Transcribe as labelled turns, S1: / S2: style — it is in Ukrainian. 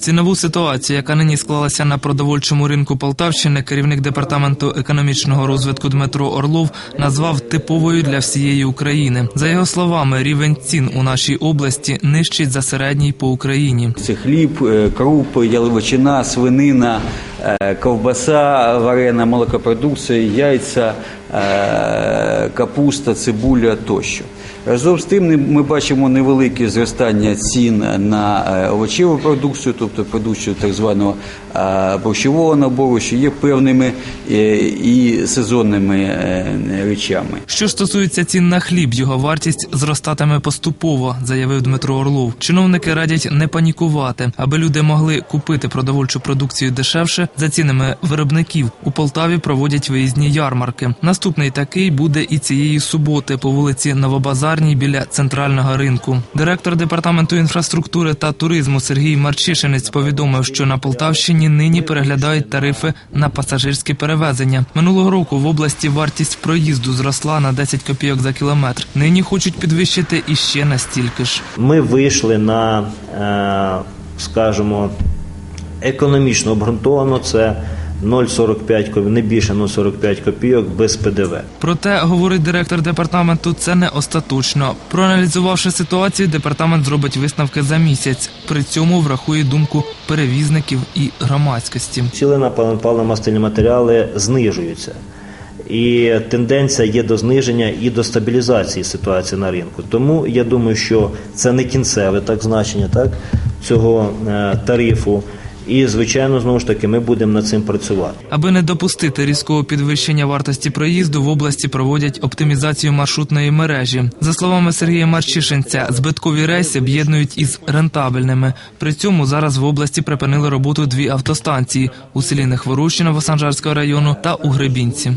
S1: Цінову ситуацію, яка нині склалася на продовольчому ринку Полтавщини, керівник департаменту економічного розвитку Дмитро Орлов назвав типовою для всієї України. За його словами, рівень цін у нашій області нижчий за середній по Україні.
S2: Це хліб, е, крупи, яловичина, свинина, е, ковбаса, варена, молокопродукція, яйця, капуста, цибуля тощо. Разом з тим ми бачимо невелике зростання цін на е, овочеву продукцію, тобто продукцію так званого е, борщового набору, що є певними е, і сезонними е, речами.
S1: Що стосується цін на хліб, його вартість зростатиме поступово, заявив Дмитро Орлов. Чиновники радять не панікувати, аби люди могли купити продовольчу продукцію дешевше за цінами виробників. У Полтаві проводять виїзні ярмарки. Наступний такий буде і цієї суботи по вулиці Новобазарній біля центрального ринку. Директор департаменту інфраструктури та туризму Сергій Марчишинець повідомив, що на Полтавщині нині переглядають тарифи на пасажирські перевезення. Минулого року в області вартість проїзду зросла на 10 копійок за кілометр. Нині хочуть підвищити іще настільки ж.
S3: Ми вийшли на, е, скажімо, економічно обґрунтовано це 0,45 копійок, не більше 0,45 копійок без ПДВ.
S1: Проте, говорить директор департаменту, це не остаточно. Проаналізувавши ситуацію, департамент зробить висновки за місяць. При цьому врахує думку перевізників і громадськості.
S3: Ціли на паливно-мастильні матеріали знижуються. І тенденція є до зниження і до стабілізації ситуації на ринку. Тому я думаю, що це не кінцеве так значення так, цього е, тарифу. І, звичайно, знову ж таки, ми будемо над цим працювати.
S1: Аби не допустити різкого підвищення вартості проїзду, в області проводять оптимізацію маршрутної мережі. За словами Сергія Марчишинця, збиткові рейси об'єднують із рентабельними. При цьому зараз в області припинили роботу дві автостанції у селі Нехворущина Восанжарського району та у Гребінці.